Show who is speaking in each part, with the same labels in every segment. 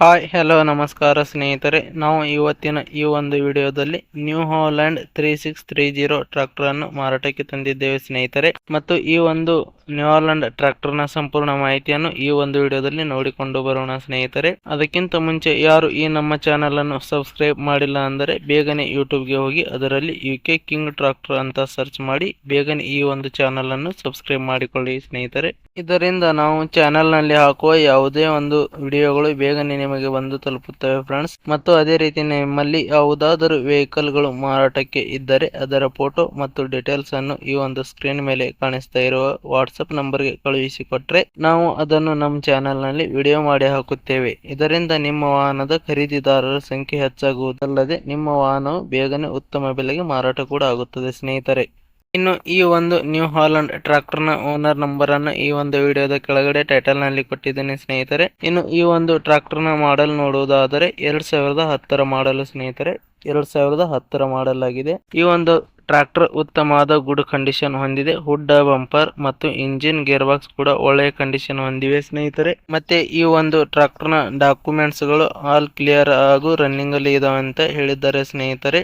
Speaker 1: Hi hello ನಮಸ್ಕಾರ ಸ್ನೇಹಿತರೆ. ನಾವು ಇವತ್ತಿನ ಈ ಒಂದು ವಿಡಿಯೋದಲ್ಲಿ New Holland three six three zero tractor ಅನ್ನು ಮಾರಾಟಕ್ಕೆ ತಂದಿದ್ದೇವೆ ಸ್ನೇಹಿತರೆ. ಮತ್ತು ಈ ಒಂದು ನ್ಯೂ ಟ್ರ್ಯಾಕ್ಟರ್ನ ಸಂಪೂರ್ಣ ಮಾಹಿತಿಯನ್ನು ಈ ಒಂದು ವಿಡಿಯೋದಲ್ಲಿ ನೋಡಿಕೊಂಡು ಬರೋಣ ಸ್ನೇಹಿತರೆ. ಅದಕ್ಕಿಂತ ಮುಂಚೆ ಯಾರು ಈ ನಮ್ಮ ಚಾನೆಲ್ ಅನ್ನು ಸಬ್ಸ್ಕ್ರೈಬ್ ಮಾಡಿಲ್ಲ ಅಂದರೆ ಬೇಗನೆ ಯೂಟ್ಯೂಬ್ಗೆ ಹೋಗಿ ಅದರಲ್ಲಿ ಯು ಕೆ ಕಿಂಗ್ ಟ್ರಾಕ್ಟರ್ ಅಂತ ಸರ್ಚ್ ಮಾಡಿ ಬೇಗನೆ ಈ ಒಂದು ಚಾನೆಲ್ ಅನ್ನು ಸಬ್ಸ್ಕ್ರೈಬ್ ಮಾಡಿಕೊಳ್ಳಿ ಸ್ನೇಹಿತರೆ. ಇದರಿಂದ ನಾವು ಚಾನೆಲ್ನಲ್ಲಿ ಹಾಕುವ ಯಾವುದೇ ಒಂದು ವಿಡಿಯೋಗಳು ಬೇಗನೆ ನಿಮಗೆ ಬಂದು ತಲುಪುತ್ತವೆ ಫ್ರೆಂಡ್ಸ್ ಮತ್ತು ಅದೇ ರೀತಿ ನಿಮ್ಮಲ್ಲಿ ಯಾವುದಾದರೂ ವೆಹಿಕಲ್ಗಳು ಮಾರಾಟಕ್ಕೆ ಇದ್ದರೆ ಅದರ ಫೋಟೋ ಮತ್ತು ಡೀಟೇಲ್ಸ್ ಅನ್ನು ಈ ಒಂದು ಸ್ಕ್ರೀನ್ ಮೇಲೆ ಕಾಣಿಸ್ತಾ ಇರುವ ನಂಬರ್ಗೆ ಕಳುಹಿಸಿಕೊಟ್ರೆ ನಾವು ಅದನ್ನು ನಮ್ಮ ಚಾನೆಲ್ನಲ್ಲಿ ವಿಡಿಯೋ ಮಾಡಿ ಹಾಕುತ್ತೇವೆ. ಇದರಿಂದ ನಿಮ್ಮ ವಾಹನದ ಖರೀದಿದಾರರ ಸಂಖ್ಯೆ ಹೆಚ್ಚಾಗುವುದಲ್ಲದೆ ನಿಮ್ಮ ವಾಹನವು ಬೇಗನೆ ಉತ್ತಮ ಬೆಲೆಗೆ ಮಾರಾಟ ಕೂಡ ಆಗುತ್ತದೆ ಸ್ನೇಹಿತರೆ. ಇನ್ನು ಈ ಒಂದು ನ್ಯೂ ಹಾಲೆಂಡ್ ಟ್ರಾಕ್ಟರ್ನ ಓನರ್ ನಂಬರ್ ಅನ್ನು ಈ ಒಂದು ವಿಡಿಯೋದ ಕೆಳಗಡೆ ಟೈಟಲ್ನಲ್ಲಿ ಕೊಟ್ಟಿದ್ದೇನೆ ಸ್ನೇಹಿತರೆ. ಇನ್ನು ಈ ಒಂದು ಟ್ರಾಕ್ಟರ್ನ ಮಾಡೆಲ್ ನೋಡುವುದಾದರೆ ಎರಡ್ ಸಾವಿರದ ಹತ್ತರ ಮಾಡಲು ಸ್ನೇಹಿತರೆ. ಎರಡ್ ಸಾವಿರದ ಹತ್ತರ ಮಾಡಲ್ ಆಗಿದೆ. ಈ ಒಂದು ಟ್ರಾಕ್ಟರ್ ಉತ್ತಮವಾದ ಗುಡ್ ಕಂಡೀಷನ್ ಹೊಂದಿದೆ. ಹುಡ್ ಬಂಪರ್ ಮತ್ತು ಇಂಜಿನ್ ಗೇರ್ ಬಾಕ್ಸ್ ಕೂಡ ಒಳ್ಳೆಯ ಕಂಡೀಷನ್ ಹೊಂದಿವೆ ಸ್ನೇಹಿತರೆ. ಮತ್ತೆ ಈ ಒಂದು ಟ್ರ್ಯಾಕ್ಟರ್ನ ಡಾಕ್ಯುಮೆಂಟ್ಸ್ಗಳು ಆಲ್ ಕ್ಲಿಯರ್ ಹಾಗೂ ರನ್ನಿಂಗ್ ಅಲ್ಲಿ ಇದಾವೆ ಅಂತ ಹೇಳಿದ್ದಾರೆ ಸ್ನೇಹಿತರೆ.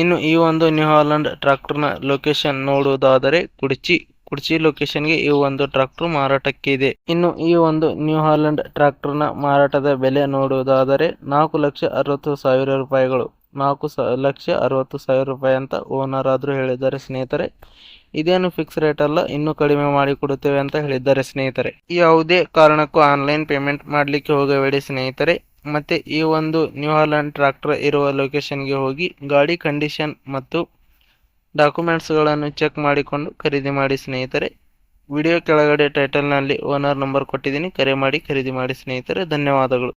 Speaker 1: ಇನ್ನು ಈ ಒಂದು ನ್ಯೂ ಹಾಲೆಂಡ್ ಟ್ರ್ಯಾಕ್ಟರ್ನ ಲೊಕೇಶನ್ ನೋಡುವುದಾದರೆ ಕುಡ್ಚಿ ಕುಡ್ಚಿ ಲೊಕೇಶನ್ಗೆ ಈ ಒಂದು ಟ್ರಾಕ್ಟರ್ ಮಾರಾಟಕ್ಕೆ ಇದೆ. ಇನ್ನು ಈ ಒಂದು ನ್ಯೂ ಹಾಲೆಂಡ್ ಟ್ರ್ಯಾಕ್ಟರ್ನ ಮಾರಾಟದ ಬೆಲೆ ನೋಡುವುದಾದರೆ ನಾಲ್ಕು ಲಕ್ಷ ಅರವತ್ತು ಸಾವಿರ ರೂಪಾಯಿಗಳು. ನಾಲ್ಕು ಸ, ಲಕ್ಷ ಅರವತ್ತು ಸಾವಿರ ರೂಪಾಯಿ ಅಂತ ಓನರ್ ಆದರೂ ಹೇಳಿದ್ದಾರೆ ಸ್ನೇಹಿತರೆ. ಇದೇನು ಫಿಕ್ಸ್ ರೇಟ್ ಅಲ್ಲ, ಇನ್ನೂ ಕಡಿಮೆ ಮಾಡಿ ಕೊಡುತ್ತೇವೆ ಅಂತ ಹೇಳಿದ್ದಾರೆ ಸ್ನೇಹಿತರೆ. ಯಾವುದೇ ಕಾರಣಕ್ಕೂ ಆನ್ಲೈನ್ ಪೇಮೆಂಟ್ ಮಾಡಲಿಕ್ಕೆ ಹೋಗಬೇಡಿ ಸ್ನೇಹಿತರೆ. ಮತ್ತೆ ಈ ಒಂದು ನ್ಯೂ ಹಾಲೆಂಡ್ ಟ್ರ್ಯಾಕ್ಟರ್ ಇರುವ ಲೊಕೇಶನ್ಗೆ ಹೋಗಿ ಗಾಡಿ ಕಂಡೀಷನ್ ಮತ್ತು ಡಾಕ್ಯುಮೆಂಟ್ಸ್ಗಳನ್ನು ಚೆಕ್ ಮಾಡಿಕೊಂಡು ಖರೀದಿ ಮಾಡಿ ಸ್ನೇಹಿತರೆ. ವಿಡಿಯೋ ಕೆಳಗಡೆ ಟೈಟಲ್ನಲ್ಲಿ ಓನರ್ ನಂಬರ್ ಕೊಟ್ಟಿದ್ದೀನಿ, ಕರೆ ಮಾಡಿ ಖರೀದಿ ಮಾಡಿ ಸ್ನೇಹಿತರೆ. ಧನ್ಯವಾದಗಳು.